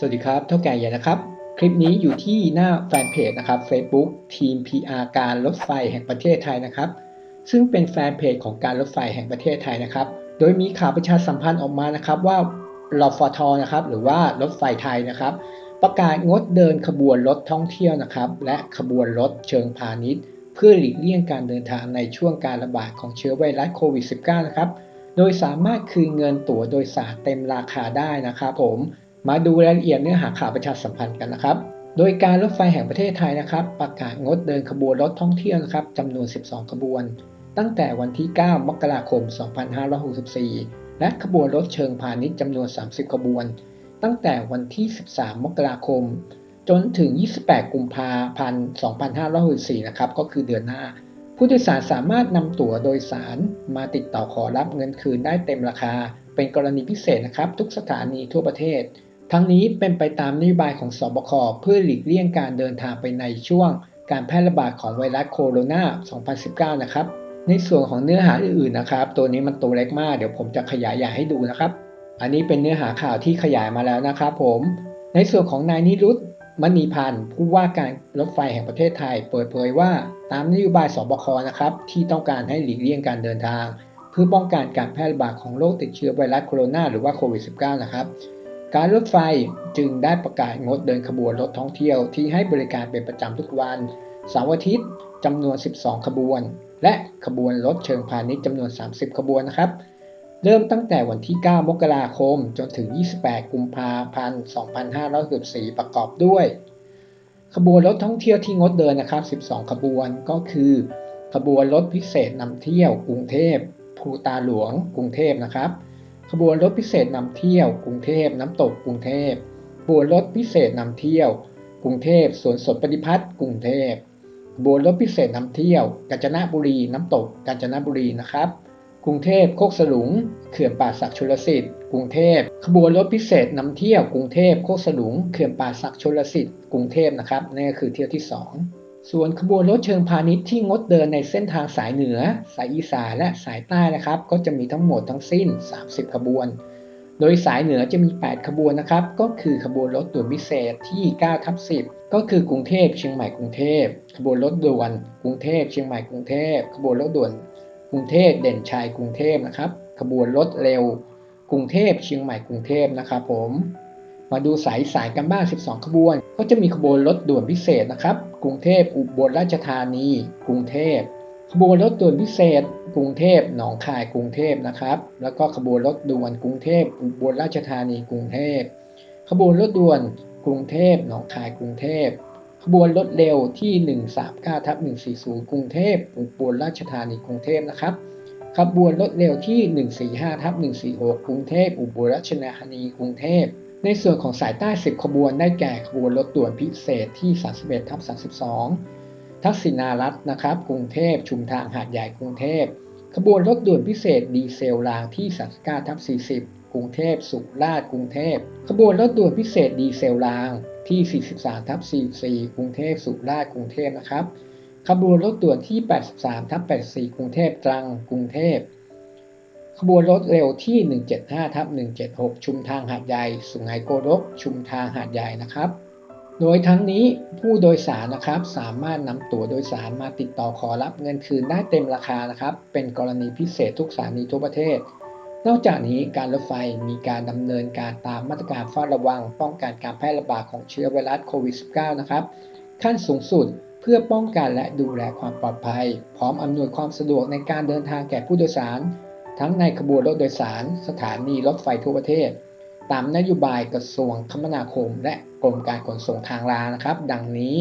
สวัสดีครับ เท่าแก่ใหญ่นะครับ คลิปนี้อยู่ที่หน้าแฟนเพจนะครับ Facebook ทีม PR การรถไฟแห่งประเทศไทยนะครับ ซึ่งเป็นแฟนเพจของการรถไฟแห่งประเทศไทยนะครับ โดยมีข่าวประชาสัมพันธ์ออกมานะครับว่ารฟทนะครับ หรือว่ารถไฟไทยนะครับ ประกาศงดเดินขบวนรถท่องเที่ยวนะครับ และขบวนรถเชิงพาณิชย์ เพื่อหลีกเลี่ยงการเดินทางในช่วงการระบาดของเชื้อไวรัสโควิด -19 นะครับ โดยสามารถคืนเงินตั๋วโดยสารเต็มราคาได้นะครับผม มาดูรายละเอียดเนื้อหาข่าวประชาสัมพันธ์กันนะครับ โดยการรถไฟแห่งประเทศไทยนะครับ ประกาศงดเดินขบวนรถท่องเที่ยวนะครับจำนวน 12 ขบวน ตั้งแต่วันที่ 9 มกราคม 2564 และขบวนรถเชิงพาณิชย์จำนวน 30 ขบวน ตั้งแต่วันที่ 13 มกราคม จนถึง 28 กุมภาพันธ์ 2564 นะครับ ก็คือเดือนหน้า ผู้โดยสารสามารถนำตั๋วโดยสารมาติดต่อขอรับเงินคืนได้เต็มราคา เป็นกรณีพิเศษนะครับ ทุกสถานีทั่วประเทศ ทั้งนี้เป็นไปตามนโยบายของสบคเพื่อหลีกเลี่ยงการเดินทางไปในช่วงการแพร่ระบาดของไวรัสโคโรนา 2019 นะครับ ในส่วนของเนื้อหาอื่นๆนะครับ ตัวนี้มันตัวเล็กมาก เดี๋ยวผมจะขยายใหญ่ให้ดูนะครับ อันนี้เป็นเนื้อหาข่าวที่ขยายมาแล้วนะครับผม ในส่วนของนายนิรุตมณีพันธ์ผู้ว่าการรถไฟแห่งประเทศไทย เปิดเผยว่าตามนโยบายสบคนะครับที่ต้องการให้หลีกเลี่ยงการเดินทาง เพื่อป้องกันการแพร่ระบาดของโรคติดเชื้อไวรัสโคโรนาหรือว่าโควิด -19 นะครับ การรถไฟจึงได้ประกาศงดเดินขบวนรถท่องเที่ยวที่ให้บริการเป็นประจำทุกวันเสาร์อาทิตย์จำนวน 12 ขบวน และขบวนรถเชิงพาณิชย์จำนวน 30 ขบวนนะครับ เริ่มตั้งแต่วันที่ 9 มกราคม จนถึง 28 กุมภาพันธ์ 2564 ประกอบด้วย ขบวนรถท่องเที่ยวที่งดเดินนะครับ 12 ขบวนก็คือ ขบวนรถพิเศษนำเที่ยวกรุงเทพภูตาหลวงกรุงเทพนะครับ ขบวนรถพิเศษนำเที่ยว กรุงเทพน้ำตกกรุงเทพขบวนรถพิเศษนำเที่ยว กรุงเทพสวนสดปฏิพัฒน์กรุงเทพขบวนรถพิเศษนำเที่ยว กาญจนบุรีน้ำตกกาญจนบุรีนะครับ กรุงเทพโคกสลุง เขื่อนป่าสักชลสิทธิ์กรุงเทพขบวนรถพิเศษนำเที่ยว กรุงเทพโคกสลุง เขื่อนป่าสักชลสิทธิ์กรุงเทพนะครับนี่ก็คือเที่ยวที่ 2 ส่วนขบวนรถเชิงพาณิชย์ที่งดเดินในเส้นทางสายเหนือ สายอีสานและสายใต้นะครับ ก็จะมีทั้งหมดทั้งสิ้น 30 ขบวน โดยสายเหนือจะมี 8 ขบวนนะครับ ก็คือขบวนรถด่วนพิเศษที่9ทับ10 ก็คือกรุงเทพเชียงใหม่กรุงเทพ ขบวนรถด่วนกรุงเทพเชียงใหม่กรุงเทพ ขบวนรถด่วนกรุงเทพเด่นชัยกรุงเทพนะครับ ขบวนรถเร็ว กรุงเทพเชียงใหม่กรุงเทพนะครับผม มาดูสายสายกันบ้าง 12 ขบวน ก็จะมีขบวนรถด่วนพิเศษนะครับ กรุงเทพอุบลราชธานี กรุงเทพ ขบวนรถด่วนพิเศษ กรุงเทพหนองคายกรุงเทพนะครับ แล้วก็ขบวนรถด่วนกรุงเทพอุบลราชธานีกรุงเทพ ขบวนรถด่วนกรุงเทพหนองคายกรุงเทพ ขบวนรถเร็วที่ 139ทับ140 กรุงเทพอุบลราชธานีกรุงเทพนะครับขบวนรถเร็วที่ 145ทับ146 กรุงเทพอุบลราชธานีกรุงเทพ ในส่วนของสายใต้ 10 ขบวนได้แก่ขบวนรถด่วนพิเศษที่ 31ทับ32 ทักษิณารัตน์นะครับ กรุงเทพชุมทางหาดใหญ่กรุงเทพ ขบวนรถด่วนพิเศษดีเซลรางที่ 39ทับ40 กรุงเทพสุราษฎร์กรุงเทพ ขบวนรถด่วนพิเศษดีเซลรางที่ 43ทับ44 กรุงเทพสุราษฎร์กรุงเทพนะครับ ขบวนรถด่วนที่ 83ทับ84 กรุงเทพตรังกรุงเทพ ขบวนรถเร็วที่ 175ทับ176 ชุมทางหาดใหญ่ สุไหงโกลก ชุมทางหาดใหญ่นะครับ โดยทั้งนี้ผู้โดยสารนะครับสามารถนำตั๋วโดยสารมาติดต่อขอรับเงินคืนได้เต็มราคานะครับ เป็นกรณีพิเศษทุกสถานีทั่วประเทศ นอกจากนี้การรถไฟมีการดำเนินการตามมาตรการเฝ้าระวัง ป้องกันการแพร่ระบาดของเชื้อไวรัสโควิด -19 นะครับ ขั้นสูงสุดเพื่อป้องกันและดูแลความปลอดภัย พร้อมอำนวยความสะดวกในการเดินทางแก่ผู้โดยสาร ทั้งในขบวนรถโดยสาร สถานีรถไฟทั่วประเทศ ตามนโยบายกระทรวงคมนาคม และกรมการขนส่งทางรางนะครับ ดังนี้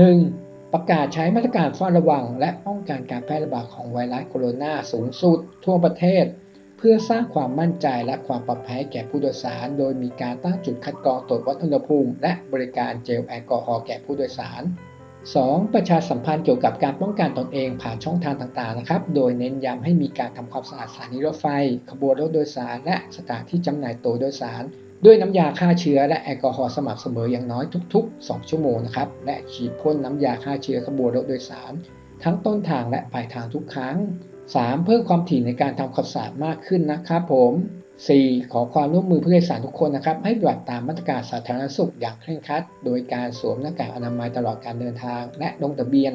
1. ประกาศใช้มาตรการเฝ้าระวัง และป้องกันการแพร่ระบาดของไวรัสโคโรนาสูงสุด ทั่วประเทศ เพื่อสร้างความมั่นใจและความปลอดภัยแก่ผู้โดยสาร โดยมีการตั้งจุดคัดกรองตรวจวัดอุณหภูมิ และบริการเจลแอลกอฮอล์แก่ผู้โดยสาร 2. ประชาสัมพันธ์เกี่ยวกับการป้องกันตนเองผ่านช่องทางต่างๆนะครับ โดยเน้นย้ำให้มีการทำความสะอาดสถานีรถไฟ ขบวนรถโดยสาร และสถานที่จำหน่ายตั๋วโดยสาร ด้วยน้ำยาฆ่าเชื้อและแอลกอฮอล์สม่ำเสมออย่างน้อยทุก ๆ 2 ชั่วโมงนะครับ และฉีดพ่นน้ำยาฆ่าเชื้อขบวนรถโดยสาร ทั้งต้นทางและปลายทางทุกครั้ง 3. เพิ่มความถี่ในการทำความสะอาดมากขึ้นนะครับผม 4. ขอความร่วมมือผู้โดยสารทุกคนนะครับ ให้ปฏิบัติตามมาตรการสาธารณสุขอย่างเคร่งครัด โดยการสวมหน้ากากอนามัยตลอดการเดินทาง และลงทะเบียน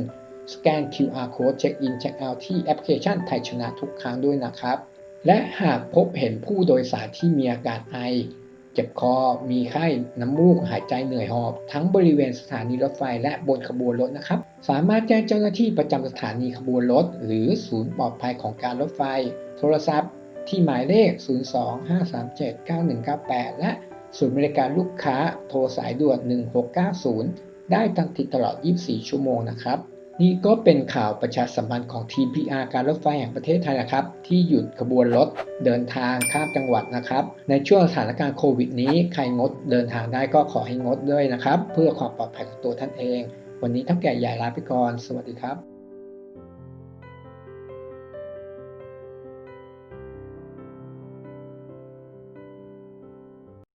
สแกน QR code เช็คอินเช็คเอาท์ที่แอปพลิเคชันไทยชนะทุกครั้งด้วยนะครับ และหากพบเห็นผู้โดยสารที่มีอาการไอ เจ็บคอ มีไข้ น้ำมูก หายใจเหนื่อยหอบ ทั้งบริเวณสถานีรถไฟและบนขบวนรถนะครับ สามารถแจ้งเจ้าหน้าที่ประจำสถานีขบวนรถ หรือศูนย์ปลอดภัยของการรถไฟ โทรศัพท์ ที่หมายเลข 02-537-9198 และศูนย์บริการลูกค้าโทรสายด่วน 1690 ได้ทันทีตลอด 24 ชั่วโมงนะครับ นี่ก็เป็นข่าวประชาสัมพันธ์ของทีม PR การรถไฟแห่งประเทศไทยนะครับ ที่หยุดขบวนรถเดินทางข้ามจังหวัดนะครับ ในช่วงสถานการณ์โควิดนี้ใครงดเดินทางได้ก็ขอให้งดด้วยนะครับ เพื่อความปลอดภัยของตัวท่านเอง วันนี้เท่าแก่ใหญ่ลาไปก่อน สวัสดีครับ